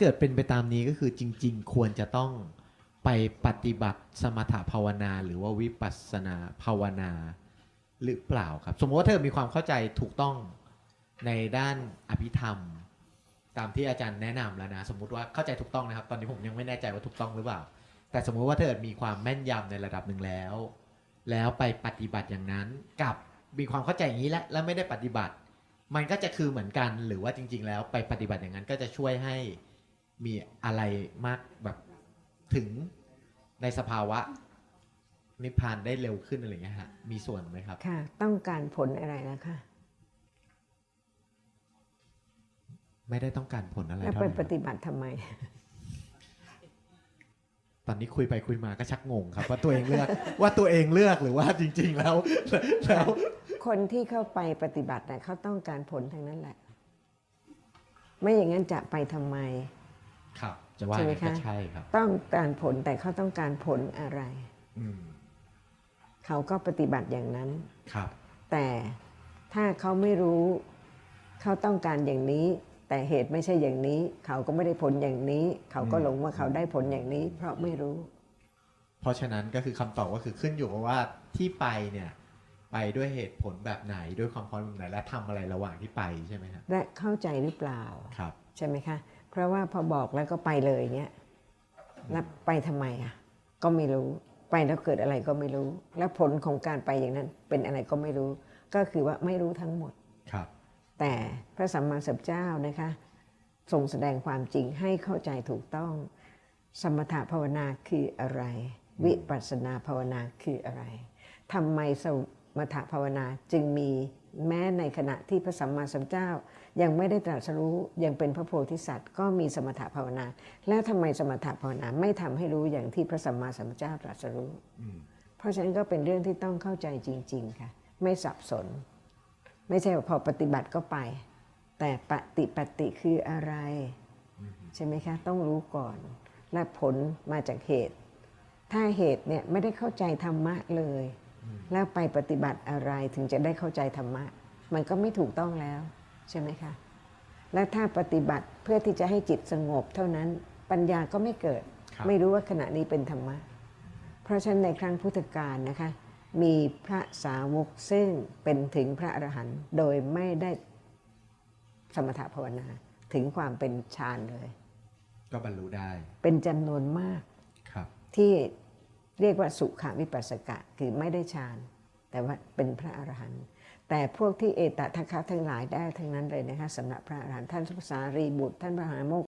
เกิดเป็นไปตามนี้ก็คือจริง ๆ ควรจะต้องไปปฏิบัติสมถภาวนา หรือว่าวิปัสสนาภาวนาหรือเปล่าครับ สมมติว่าเธอมีความเข้าใจถูกต้องในด้านอภิธรรม ตามที่อาจารย์แนะนำแล้วนะ สมมุติว่าเข้าใจถูกต้องนะครับ ตอนนี้ผมยังไม่แน่ใจว่าถูกต้องหรือเปล่า แต่สมมุติว่าเธอมีความแม่นยำในระดับหนึ่งแล้ว แล้วไปปฏิบัติอย่างนั้นกับมีความเข้าใจอย่างนี้แล้วแล้วไม่ได้ปฏิบัติ มันก็จะคือเหมือนกันหรือว่าจริง ๆ แล้วไปปฏิบัติอย่างนั้นก็จะช่วยให้ มีอะไรมากแบบถึงในสภาวะนิพพานได้เร็วขึ้นอะไรอย่างเงี้ยฮะมีส่วนไหมครับ ค่ะ ต้องการผลอะไรนะคะ ไม่ได้ต้องการผลอะไรแล้วเท่าไปนั้นปฏิบัติทำไม ตอนนี้คุยไปคุยมาก็ชักงงครับ ว่าตัวเองเลือกว่าตัวเองเลือกหรือว่าจริง ๆ แล้วแล้ว คนที่เข้าไปปฏิบัติเนี่ยเขาต้องการผลทั้งนั้นแหละ ไม่อย่างนั้นจะไปทำไม ครับจะว่าใช่อไหมย่างนั้นก็คะใช่ครับ ต้องการผลแต่เขาต้องการผลอะไรอืมเขาก็ปฏิบัติอย่างนั้นครับ แต่ถ้าเขาไม่รู้เขาต้องการอย่างนี้ แต่เหตุไม่ใช่อย่างนี้ เขาก็ไม่ได้ผลอย่างนี้ เขาก็หลงว่าเขาได้ผลอย่างนี้ เพราะไม่รู้ เพราะฉะนั้นก็คือคำตอบก็คือขึ้นอยู่กับว่าที่ไปเนี่ยไปด้วยเหตุผลแบบไหนด้วยความพร้อมแบบไหนและทำอะไรระหว่างที่ไปใช่ไหมครับและเข้าใจหรือเปล่าครับ ใช่ไหมคะ เพราะว่าพอบอกแล้วก็ไปเลยเนี้ยแล้วไปทำไมอะ ก็ไม่รู้ไปแล้วเกิดอะไรก็ไม่รู้ แล้วผลของการไปอย่างนั้นเป็นอะไรก็ไม่รู้ ก็คือว่าไม่รู้ทั้งหมดครับ แต่พระสัมมาสัมพุทธเจ้านะคะทรงแสดงความจริงให้เข้าใจถูกต้อง สมถภาวนาคืออะไร วิปัสสนาภาวนาคืออะไรทำไมสมถภาวนาจึงมี แม้ในขณะที่พระสัมมาสัมพุทธเจ้า ยังไม่ได้ตรัสรู้ยังเป็นพระโพธิสัตว์ ก็มีสมถภาวนา แล้วทำไมสมถภาวนาไม่ทำให้รู้อย่างที่พระสัมมาสัมพุทธเจ้าตรัสรู้เพราะฉะนั้นก็เป็นเรื่องที่ต้องเข้าใจจริง ๆ ค่ะ ไม่สับสน ไม่ใช่ว่าพอปฏิบัติก็ไป แต่ปฏิปฏิคืออะไร ใช่ไหมคะ ต้องรู้ก่อน และผลมาจากเหตุ ถ้าเหตุเนี่ยไม่ได้เข้าใจธรรมะเลย แล้วไปปฏิบัติอะไรถึงจะได้เข้าใจธรรมะ มันก็ไม่ถูกต้องแล้ว ใช่ไหมคะ และถ้าปฏิบัติเพื่อที่จะให้จิตสงบเท่านั้นปัญญาก็ไม่เกิดครับไม่รู้ว่าขณะนี้เป็นธรรมะ เพราะฉะนั้นในครั้งพุทธกาลนะคะ มีพระสาวกซึ่งเป็นถึงพระอรหันต์โดยไม่ได้สมถภาวนาถึงความเป็นฌานเลย ก็บรรลุได้ เป็นจำนวนมากครับที่ เรียกว่าสุขาวิปัสสกะคือไม่ได้ฌานแต่ว่าเป็นพระอรหันต์แต่พวกที่เอตทัคคะทั้งหลายได้ทั้งนั้นเลยนะคะสำหรับพระอรหันต์ท่านพระสารีบุตร ท่านพระมหาโมก